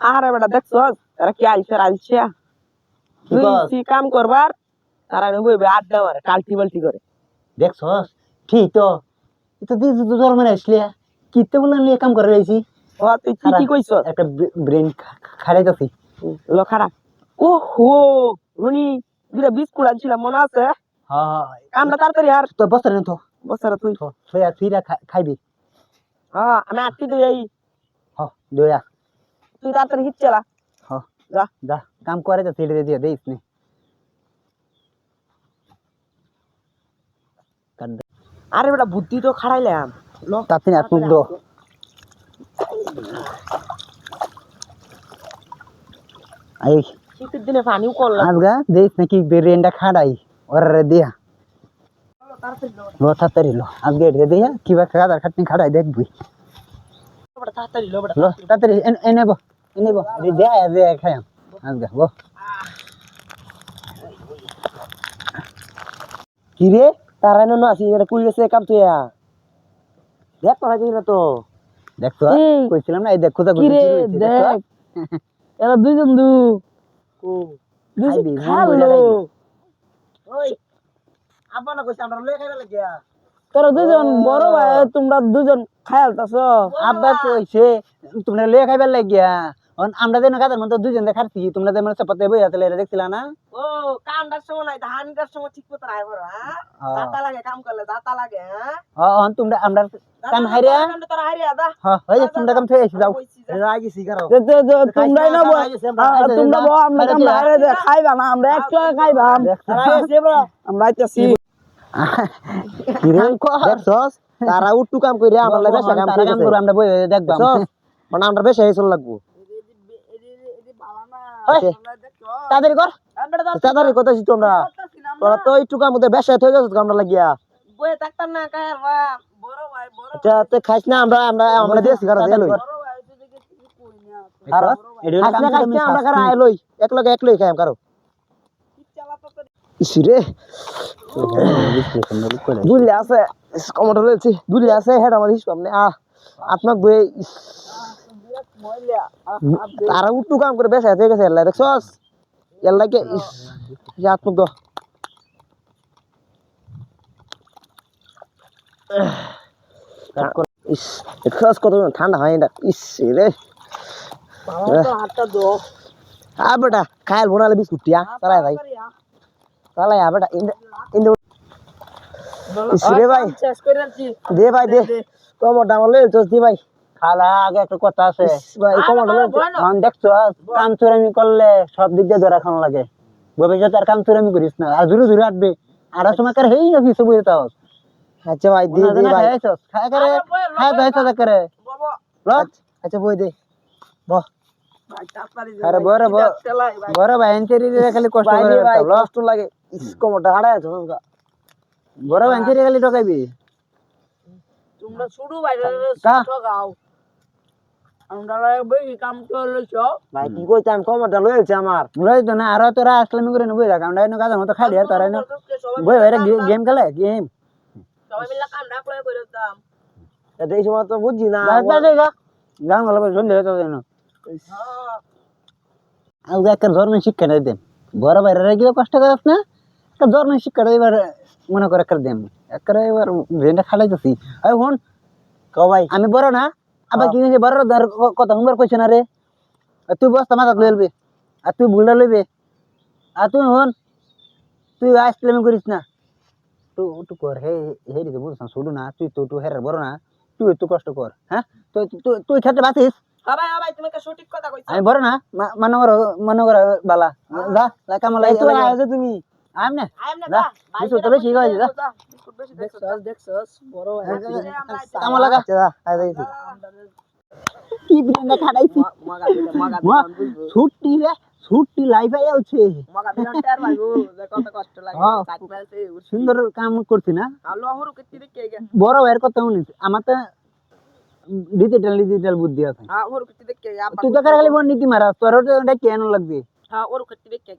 আরে বেটা দেখছ এরা কি আইছে আইছে? তুই কাম করবার? তারা বইবে আড্ডা মারে কালটি বালটি করে। দেখছস ঠিক তো? তো দিস জল মানে আসলে কিতে বলে নিয়ে কাম করে রইছি ও তুই কি কি কইছ? একটা ব্রেন খাড়াইতাছি। লখারা ও হো রনি দুটা বিস্কুট আনছিলাম মনে আছে? হ্যাঁ কামটা তাড়াতাড়ি আর তো বসতে না তো? বসারা তুই। তো তুইরা তুইরা খাইবি। হ্যাঁ আমি আটকে দিই। এই হ দয়া। তুই তাড়াতাড়ি হিট চালা। হ যা। যা কাম করে তো তুই দিয়ে দেইস নি। আরে বেটা বুদ্ধি তো খাড়াইলাম। তাতে না তুই দো আই। শীতের দিনে পানিও করলাম আজগা দেইস নাকি ব্রেনটা খাড়াই? ওরে দিয়া। ল তাড়াতাড়ি লো। আজকে দিয়া কিবা কাদার খাটনি খাড়াই দেখবি। তাড়াতাড়ি এনে- বো এনে বো দে দে খায়াম আজগা বো কি রে তারা না আসি এটা কুই গেছে কাম তুই দেখ তোরা যাই না তো দেখতো এই। কইছিলাম না এই দেখ কোথা কি দেখ এরা দুইজন দু খাইবি, মন খালো ওই আব্বা না কইছে আমরা লয়ে খাইবা লাগিয়া তোরা দুজন বড় ভাই তোমরা দুজন খায়ালতাছ? আব্বা কইছে তোমরা লয়ে খাইবার লাগিয়া অন আমরা দেন কাদের মতো দুজন দেখাচ্ছি তোমরা দেন চাপাতে বই হাতে লেরে দেখছিলা না? ও কামটার সময় নাই ধানটার সময় ঠিক মতো রায় বড় হ্যাঁ? হ্যাঁ। দাতা লাগে কাম করলে দাতা লাগে হ্যাঁ? অন তোমরা আমরা কাম হাইরা? তোরা হারিয়া দা হ হই তোমরা কাম এসে যাও। রাগি সিগারো তোমরাই না বল তোমরা বল আমরা কাম বাইরে দে খাইবা না আমরা একলা খাইবা। আমরা আইতাছি কি রে দেখছস? তারা উট্টু কাম কইরা আমরা লাগে বেশা কাম করব, আমরা বই দেখবাম মানে আমরা বেশা হেসল লাগবো। তাড়াতাড়ি কর। তাড়াতাড়ি কথা ছি তোমরা তোরা তো একটু কাম মধ্যে বেশা হয়ে যাচ্ছে আমরা লাগিয়া। বয়ে থাকতাম না কায়ার বড় ভাই বড় আচ্ছা তো খাইছ না আমরা আমরা আমরা লই। আর খাইছ না কারা আয় লই। এক লগে এক লই খাইম কারও। ইসিরে দুলে আছে কমটো লইছি দুলে আছে হেড আমার হিস পামনে আ আত্মক বই তারা উট্টু কাম করে বেশা হয়ে গেছে এল্লা দেখছস এল্লা কে ইস যে আত্মক দ ইস দেখছস কত ঠান্ডা হয় না ইস রে হাতটা দো আ বেটা খায়াল বোনালে বিস্কুট টিয়া চালাই ভাই চালাই আ বেটা ইন্দে ইন্দে রে ভাই। দে ভাই দে। কমর ডামর লই চস দি ভাই। খালা আগে একটা কথা আছে। ভাই এখন দেখছ কাম চুরামি করলে সব দিক দিয়ে ধরা খাওয়া লাগে। ভবিষ্যতে আর কাম চুরামি করিস না। আর জোরে জোরে আটবে আর সময় কার হেই না কিছু বুঝতে তাও। আচ্ছা ভাই দে দে ভাই। খায় করে খায় তো হেসা করে। আচ্ছা বই দে। বহ ভাই আরে বড় বড় ভাই। বড় ভাই এনচেরি খালি কষ্ট ভাই করে রে ভাই কষ্ট লাগে। কমরটা হাড়ায় আছে বড় ভাই এনচেরি খালি ঠকাইবি? তোমরা শুরু বাইরে? ঠকাও। আমরা বেশি কাম করলেছ। ভাই কি কইতাম কমরটা লই আছে আমার। লই তো না আর তোরা আসলামি করে নেবই রাখ আমরা এনে কাজের মতো খালি আর তারা এনে বই ভাই গেম খেলে? গেম সবাই মিলে কাম ডাকলে করে দাম। এটা এই সময় তো না গান গেল একটা ধর্মের শিক্ষা নাই দেন। বড় বাইরে কষ্ট করিস না একটা ধর্মের শিক্ষাটা এবার মনে করে একটা দেন একটা এবার ব্রেনটা খালাইতেছি। আই হন ক ভাই আমি বড় না আবার কি হয়েছে বড় ধর কথা হুমবার কইছে না রে। আর তুই বস্তা মাথা লইলবি আর তুই ভুলটা লইবে। আর তুই হন তুই আসলামি করিস না। তুই তুই কর হে হে রে বুঝছ শুধু না তুই তো তুই হেরার বড় না তুই একটু কষ্ট কর হ্যাঁ? তুই তুই তুই ক্ষেত্রে বাঁচিস? আমি বড় না মনে করো মনে করো বালা যা যা কামালা এই তুমি। আমি না? আই এম না বিস্কুট তো বেশি দেখছস দেখছস বড় লাগা। কি বিনা খাড়াইছি ছুটি রে ছুটি লাইফ মাগা ভাই যে কত কষ্ট লাগে। হ্যাঁ। সুন্দর কাম করছি না? আলো হরু কেতি দেখে গে। বড় ভাইয়ের কথা শুনিস? আমার তো ডিজিটাল ডিজিটাল বুদ্ধি আছে। হ্যাঁ দেখে তুই তো খালি বোন নীতি মারা তোর কেন লাগবে? হ্যাঁ দেখে